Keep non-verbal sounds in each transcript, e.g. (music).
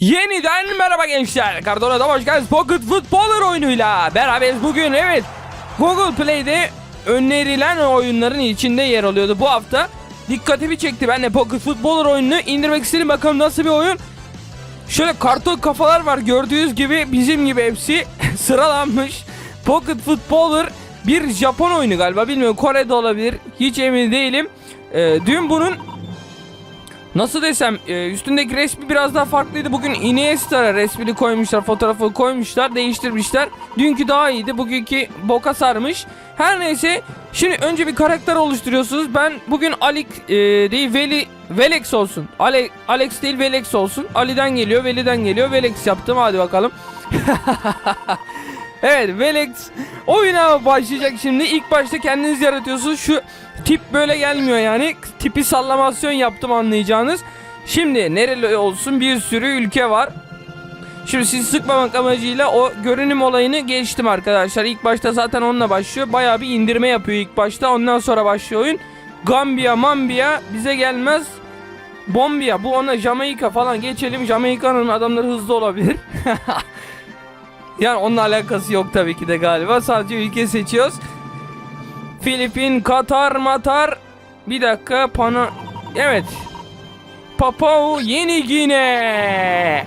Yeniden merhaba gençler. Cardona'da hoş geldiniz. Pocket Footballer oyunuyla beraberiz bugün. Evet. Google Play'de önerilen oyunların içinde yer alıyordu bu hafta. Dikkatimi çekti. Ben de Pocket Footballer oyununu indirmek istedim. Bakalım nasıl bir oyun. Şöyle karton kafalar var. Gördüğünüz gibi bizim gibi hepsi (laughs) sıralanmış. Pocket Footballer bir Japon oyunu galiba. Bilmiyorum Kore'de olabilir. Hiç emin değilim. Ee, dün bunun Nasıl desem e, üstündeki resmi biraz daha farklıydı. Bugün Iniesta resmini koymuşlar, fotoğrafı koymuşlar, değiştirmişler. Dünkü daha iyiydi, bugünkü boka sarmış. Her neyse şimdi önce bir karakter oluşturuyorsunuz. Ben bugün Ali e, değil Veli Velex olsun. Ale, Alex değil Velex olsun. Ali'den geliyor, Veli'den geliyor. Velex yaptım hadi bakalım. (laughs) Evet Velex oyuna başlayacak şimdi. İlk başta kendiniz yaratıyorsunuz. Şu tip böyle gelmiyor yani. Tipi sallamasyon yaptım anlayacağınız. Şimdi nereli olsun bir sürü ülke var. Şimdi sizi sıkmamak amacıyla o görünüm olayını geçtim arkadaşlar. İlk başta zaten onunla başlıyor. Bayağı bir indirme yapıyor ilk başta. Ondan sonra başlıyor oyun. Gambia, Mambia bize gelmez. Bombia bu ona Jamaika falan geçelim. Jamaika'nın adamları hızlı olabilir. (laughs) Yani onunla alakası yok tabii ki de galiba. Sadece ülke seçiyoruz. Filipin, Katar, Matar. Bir dakika Pana... Evet. Papua Yeni Gine.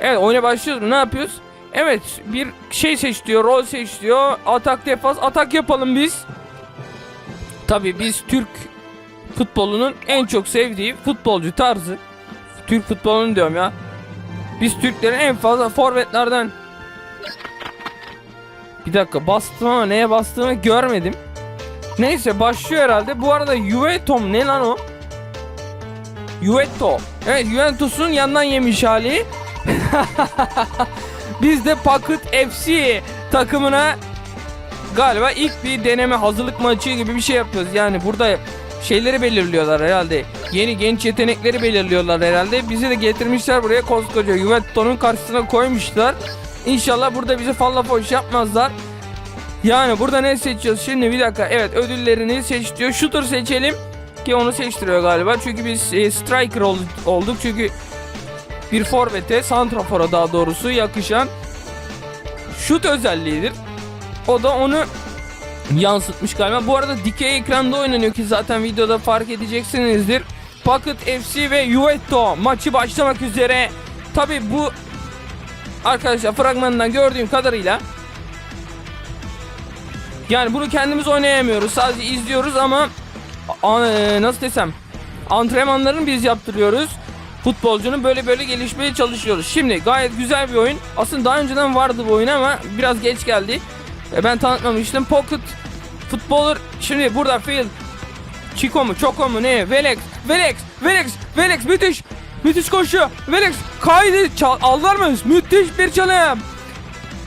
Evet oyuna başlıyoruz. Ne yapıyoruz? Evet bir şey seç diyor. Rol seç diyor. Atak defans. Atak yapalım biz. Tabii biz Türk futbolunun en çok sevdiği futbolcu tarzı. Türk futbolunu diyorum ya. Biz Türklerin en fazla forvetlerden bir dakika bastım ama neye bastığımı görmedim. Neyse başlıyor herhalde. Bu arada Juventus ne lan o? Juventus. Evet Juventus'un yandan yemiş hali. (laughs) Biz de Pocket FC takımına galiba ilk bir deneme hazırlık maçı gibi bir şey yapıyoruz. Yani burada şeyleri belirliyorlar herhalde. Yeni genç yetenekleri belirliyorlar herhalde. Bizi de getirmişler buraya koskoca Juventus'un karşısına koymuşlar. İnşallah burada bize falla foş yapmazlar. Yani burada ne seçiyoruz? Şimdi bir dakika. Evet ödüllerini seç diyor. Shooter seçelim. Ki onu seçtiriyor galiba. Çünkü biz e, striker ol- olduk. Çünkü bir forvete, santrafora daha doğrusu yakışan şut özelliğidir. O da onu yansıtmış galiba. Bu arada dikey ekranda oynanıyor ki zaten videoda fark edeceksinizdir. Pocket FC ve Juventus maçı başlamak üzere. Tabi bu arkadaşlar fragmanından gördüğüm kadarıyla yani bunu kendimiz oynayamıyoruz. Sadece izliyoruz ama e, nasıl desem antrenmanlarını biz yaptırıyoruz. Futbolcunun böyle böyle gelişmeye çalışıyoruz. Şimdi gayet güzel bir oyun. Aslında daha önceden vardı bu oyun ama biraz geç geldi. E, ben tanıtmamıştım. Pocket Futbolur şimdi burada Phil Chico mu Choco mu ne Velex Velex Velex Velex müthiş müthiş koşuyor Velex kaydı çal, aldılar mı müthiş bir çalım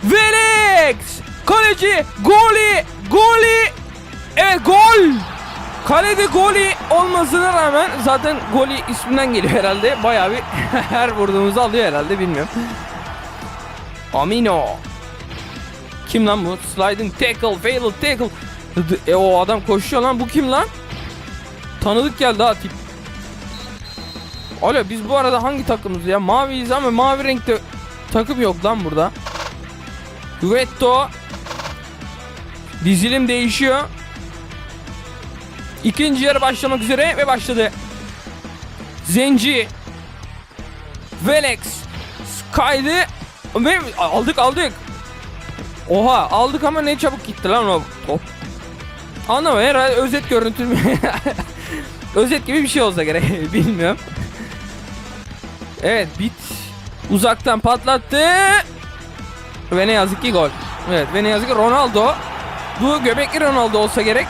Velex kaleci goli goli evet gol kalede goli olmasına rağmen zaten goli isminden geliyor herhalde bayağı bir (laughs) her vurduğumuzu alıyor herhalde bilmiyorum Amino kim lan bu? Sliding tackle, failed tackle. E o adam koşuyor lan. Bu kim lan? Tanıdık geldi ha tip. Alo biz bu arada hangi takımız ya? Maviyiz ama mavi renkte takım yok lan burada. Duetto. Dizilim değişiyor. İkinci yarı başlamak üzere ve başladı. Zenci. Velex. Kaydı. Ve aldık aldık. Oha aldık ama ne çabuk gitti lan o top. Anlama herhalde özet görüntü (laughs) özet gibi bir şey olsa gerek (laughs) bilmiyorum. Evet bit uzaktan patlattı. Ve ne yazık ki gol. Evet ve ne yazık ki Ronaldo. Bu göbekli Ronaldo olsa gerek.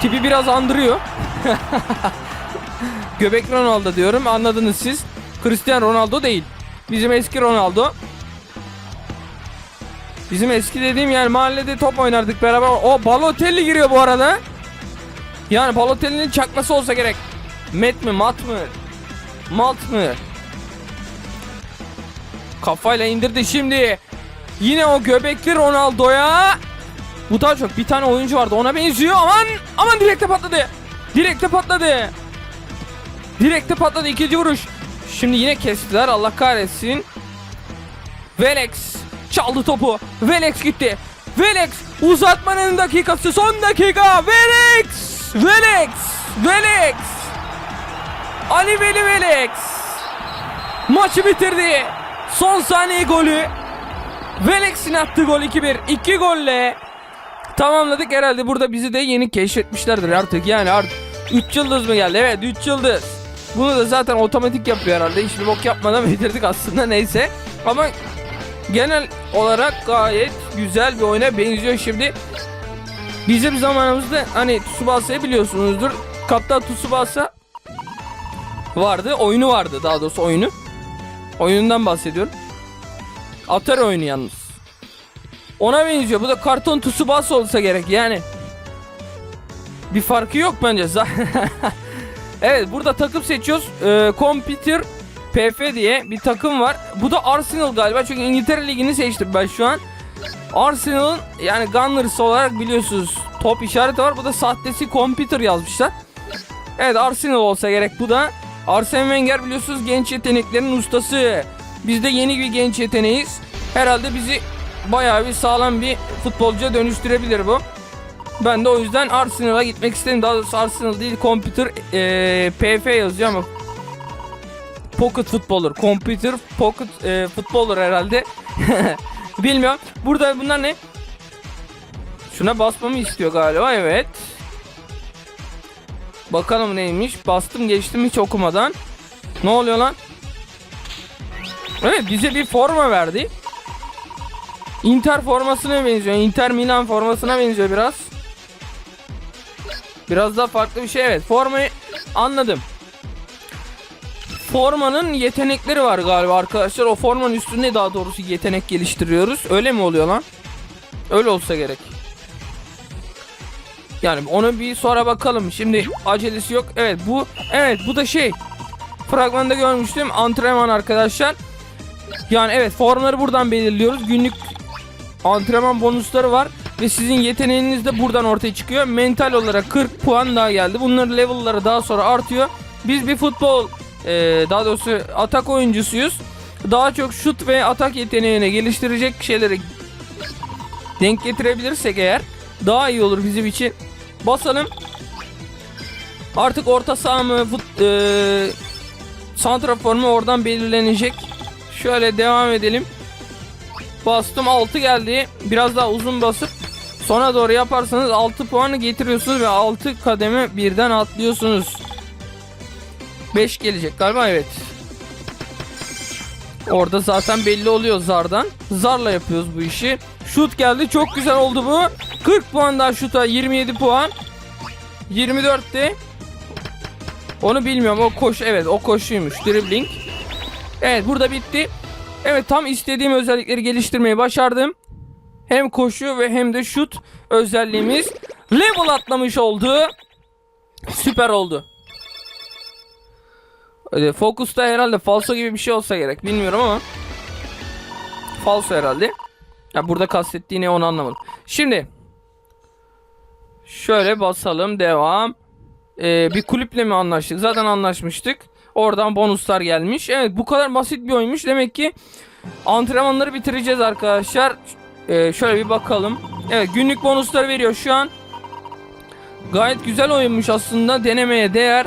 Tipi biraz andırıyor. (laughs) göbekli Ronaldo diyorum anladınız siz. Cristiano Ronaldo değil. Bizim eski Ronaldo. Bizim eski dediğim yani mahallede top oynardık beraber. O Balotelli giriyor bu arada. Yani Balotelli'nin çakması olsa gerek. Met mi mat mı? Malt mı? Kafayla indirdi şimdi. Yine o göbekli Ronaldo'ya. Bu daha çok bir tane oyuncu vardı ona benziyor. Aman aman direkte patladı. Direkte patladı. Direkte patladı ikinci vuruş. Şimdi yine kestiler. Allah kahretsin. Velex çaldı topu. Velex gitti. Velex uzatmanın dakikası son dakika. Velex! Velex! Velex! Ali Veli Velex! Maçı bitirdi. Son saniye golü. Velex'in attığı gol 2-1. 2 golle tamamladık. Herhalde burada bizi de yeni keşfetmişlerdir artık. Yani artık 3 yıldız mı geldi? Evet 3 yıldız. Bunu da zaten otomatik yapıyor herhalde. Hiçbir bok yapmadan (laughs) bitirdik aslında. Neyse. Ama genel olarak gayet güzel bir oyuna benziyor şimdi. Bizim zamanımızda hani Tsubasa'yı biliyorsunuzdur. Kaptan Tsubasa vardı oyunu vardı. Daha doğrusu oyunu oyunundan bahsediyorum Atari oyunu yalnız ona benziyor. Bu da karton Tsubasa olsa gerek yani. Bir farkı yok bence. (laughs) evet burada takım seçiyoruz. Ee, Computer PF diye bir takım var. Bu da Arsenal galiba. Çünkü İngiltere Ligi'ni seçtim ben şu an. Arsenal'ın yani Gunners olarak biliyorsunuz top işareti var. Bu da sahtesi Computer yazmışlar. Evet Arsenal olsa gerek bu da. Arsene Wenger biliyorsunuz genç yeteneklerin ustası. Biz de yeni bir genç yeteneğiz. Herhalde bizi bayağı bir sağlam bir futbolcuya dönüştürebilir bu. Ben de o yüzden Arsenal'a gitmek istedim. Daha doğrusu Arsenal değil, Computer eee, PF yazıyor ama Pocket Footballer, Computer Pocket eee, Footballer herhalde. (laughs) Bilmiyorum. Burada bunlar ne? Şuna basmamı istiyor galiba. Evet. Bakalım neymiş. Bastım geçtim hiç okumadan. Ne oluyor lan? Evet bize bir forma verdi. Inter formasına benziyor. Inter Milan formasına benziyor biraz. Biraz daha farklı bir şey evet. Formayı anladım. Formanın yetenekleri var galiba arkadaşlar. O formanın üstünde daha doğrusu yetenek geliştiriyoruz. Öyle mi oluyor lan? Öyle olsa gerek. Yani onu bir sonra bakalım. Şimdi acelesi yok. Evet bu evet bu da şey. Fragmanda görmüştüm. Antrenman arkadaşlar. Yani evet formları buradan belirliyoruz. Günlük antrenman bonusları var ve sizin yeteneğiniz de buradan ortaya çıkıyor. Mental olarak 40 puan daha geldi. Bunların level'ları daha sonra artıyor. Biz bir futbol e, daha doğrusu atak oyuncusuyuz. Daha çok şut ve atak yeteneğini geliştirecek şeyleri denk getirebilirsek eğer daha iyi olur bizim için. Basalım. Artık orta saha mı fut, e, santrafor mu oradan belirlenecek. Şöyle devam edelim. Bastım 6 geldi. Biraz daha uzun basıp sona doğru yaparsanız 6 puanı getiriyorsunuz ve 6 kademe birden atlıyorsunuz. 5 gelecek galiba evet. Orada zaten belli oluyor zardan. Zarla yapıyoruz bu işi. Şut geldi. Çok güzel oldu bu. 40 puan daha şuta. 27 puan. 24'te. Onu bilmiyorum. O koş evet o koşuymuş. Dribbling. Evet burada bitti. Evet tam istediğim özellikleri geliştirmeyi başardım. Hem koşu ve hem de şut özelliğimiz level atlamış oldu. Süper oldu. Focus'ta herhalde falso gibi bir şey olsa gerek. Bilmiyorum ama. Falso herhalde. Ya burada kastettiği ne onu anlamadım. Şimdi şöyle basalım devam. Ee, bir kulüple mi anlaştık? Zaten anlaşmıştık. Oradan bonuslar gelmiş. Evet bu kadar basit bir oyunmuş. Demek ki antrenmanları bitireceğiz arkadaşlar. Ee, şöyle bir bakalım. Evet günlük bonuslar veriyor şu an. Gayet güzel oyunmuş aslında. Denemeye değer.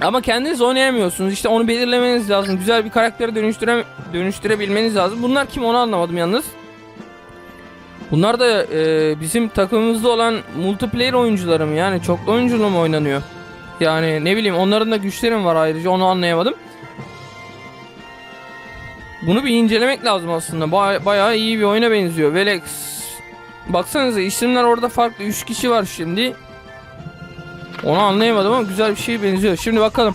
Ama kendiniz oynayamıyorsunuz. İşte onu belirlemeniz lazım. Güzel bir karakteri dönüştüre dönüştürebilmeniz lazım. Bunlar kim onu anlamadım yalnız. Bunlar da e, bizim takımımızda olan multiplayer oyuncuları mı? Yani çoklu oyunculu mu oynanıyor? Yani ne bileyim onların da güçleri mi var ayrıca onu anlayamadım. Bunu bir incelemek lazım aslında. Ba- bayağı iyi bir oyuna benziyor. Velex. Baksanıza isimler orada farklı. 3 kişi var şimdi. Onu anlayamadım ama güzel bir şey benziyor. Şimdi bakalım.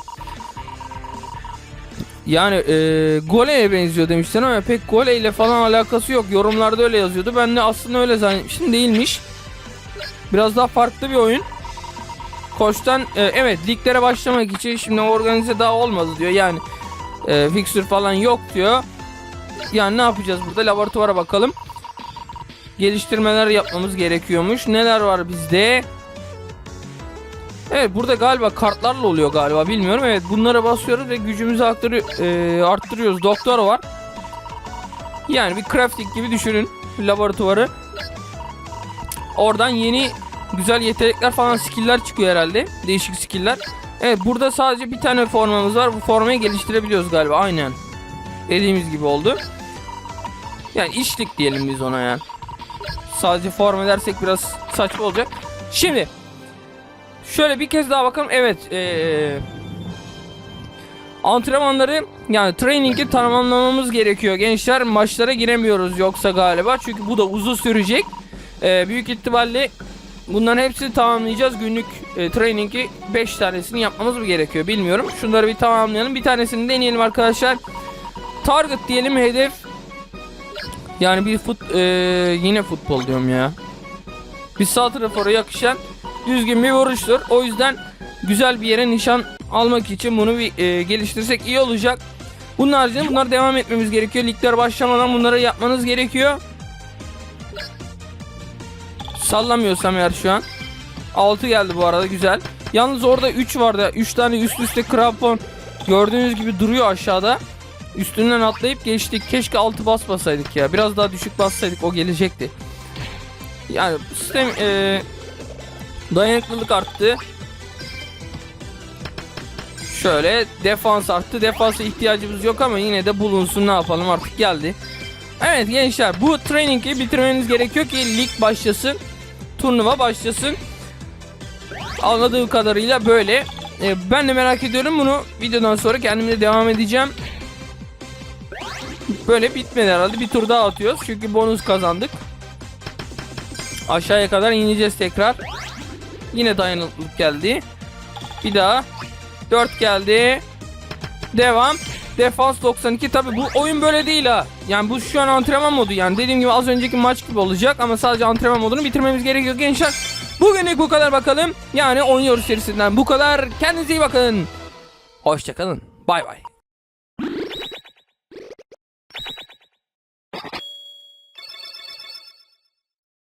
Yani e, Gole'ye benziyor demişler ama pek Gole falan alakası yok. Yorumlarda öyle yazıyordu. Ben de aslında öyle zannetmiştim. Değilmiş. Biraz daha farklı bir oyun. Koçtan e, evet liglere başlamak için şimdi organize daha olmadı diyor. Yani e, fixture falan yok diyor. Yani ne yapacağız burada? Laboratuvara bakalım. Geliştirmeler yapmamız gerekiyormuş. Neler var bizde? Evet burada galiba kartlarla oluyor galiba bilmiyorum. Evet bunlara basıyoruz ve gücümüzü arttırıyor, e, arttırıyoruz. Doktor var. Yani bir crafting gibi düşünün laboratuvarı. Oradan yeni güzel yetenekler falan skill'ler çıkıyor herhalde. Değişik skill'ler. Evet burada sadece bir tane formamız var. Bu formayı geliştirebiliyoruz galiba aynen. Dediğimiz gibi oldu. Yani içlik diyelim biz ona yani. Sadece forma dersek biraz saçma olacak. Şimdi şöyle bir kez daha bakalım. Evet. Ee, antrenmanları yani training'i tamamlamamız gerekiyor gençler. Maçlara giremiyoruz yoksa galiba. Çünkü bu da uzun sürecek. Ee, büyük ihtimalle bunların hepsini tamamlayacağız. Günlük e, training'i 5 tanesini yapmamız mı gerekiyor bilmiyorum. Şunları bir tamamlayalım. Bir tanesini deneyelim arkadaşlar. Target diyelim hedef. Yani bir fut e, yine futbol diyorum ya. Bir sağ tarafora yakışan düzgün bir vuruştur. O yüzden güzel bir yere nişan almak için bunu bir e, geliştirsek iyi olacak. Bunun haricinde bunlar devam etmemiz gerekiyor. Ligler başlamadan bunları yapmanız gerekiyor. Sallamıyorsam eğer şu an. 6 geldi bu arada güzel. Yalnız orada 3 vardı. 3 tane üst üste krampon gördüğünüz gibi duruyor aşağıda. Üstünden atlayıp geçtik. Keşke 6 bas basaydık ya. Biraz daha düşük bassaydık o gelecekti. Yani sistem e, dayanıklılık arttı. Şöyle defans arttı. Defansa ihtiyacımız yok ama yine de bulunsun ne yapalım artık geldi. Evet gençler bu training'i bitirmeniz gerekiyor ki lig başlasın. Turnuva başlasın. Anladığım kadarıyla böyle. E, ben de merak ediyorum bunu videodan sonra kendimle devam edeceğim. Böyle bitmedi herhalde. Bir tur daha atıyoruz. Çünkü bonus kazandık. Aşağıya kadar ineceğiz tekrar. Yine dayanıklılık geldi. Bir daha. 4 geldi. Devam. Defans 92. Tabi bu oyun böyle değil ha. Yani bu şu an antrenman modu. Yani dediğim gibi az önceki maç gibi olacak. Ama sadece antrenman modunu bitirmemiz gerekiyor gençler. Bugünlük bu kadar bakalım. Yani oynuyoruz serisinden bu kadar. Kendinize iyi bakın. Hoşçakalın. Bay bay.